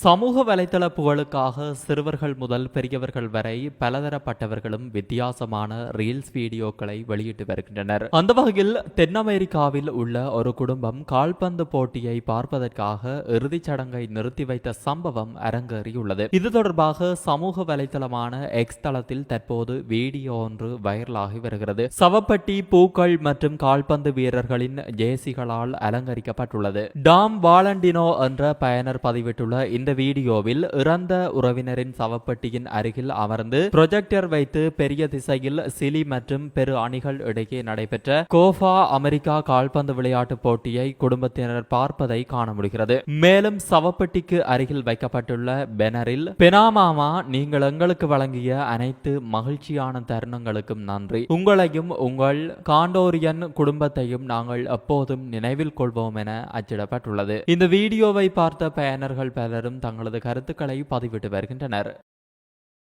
சமூக வலைதள புகழுக்காக சிறுவர்கள் முதல் பெரியவர்கள் வரை பலதரப்பட்டவர்களும் வித்தியாசமான ரீல்ஸ் வீடியோக்களை வெளியிட்டு வருகின்றனர். அந்த வகையில் தென் அமெரிக்காவில் உள்ள ஒரு குடும்பம் கால்பந்து போட்டியை பார்ப்பதற்காக இறுதிச் சடங்கை நிறுத்தி வைத்த சம்பவம் அரங்கேறியுள்ளது. இது தொடர்பாக சமூக வலைதளமான எக்ஸ் தளத்தில் தற்போது வீடியோ ஒன்று வைரலாகி வருகிறது. சவப்பட்டி பூக்கள் மற்றும் கால்பந்து வீரர்களின் ஜேசிகளால் அலங்கரிக்கப்பட்டுள்ளது. டாம் வாலண்டினோ என்ற பயனர் பதிவிட்டுள்ள இந்த வீடியோவில் இறந்த உறவினரின் சவப்பெட்டியின் அருகில் அமர்ந்து ப்ரொஜெக்டர் வைத்து பெரிய திசையில் சிலி மற்றும் பெரு அணிகள் இடையே நடைபெற்ற கோஃபா அமெரிக்கா கால்பந்து விளையாட்டு போட்டியை குடும்பத்தினர் பார்ப்பதை காண முடிகிறது. மேலும் சவப்பெட்டிக்கு அருகில் வைக்கப்பட்டுள்ள பெனரில் பெனாமாமா நீங்கள் எங்களுக்கு வழங்கிய அனைத்து மகிழ்ச்சியான தருணங்களுக்கும் நன்றி. உங்களையும் உங்கள் காண்டோரியன் குடும்பத்தையும் நாங்கள் எப்போதும் நினைவில் கொள்வோம் என அச்சிடப்பட்டுள்ளது. இந்த வீடியோவை பார்த்த பயனர்கள் பலரும் தங்களது கருத்துக்களை பதிவிட்டு வருகின்றனர்.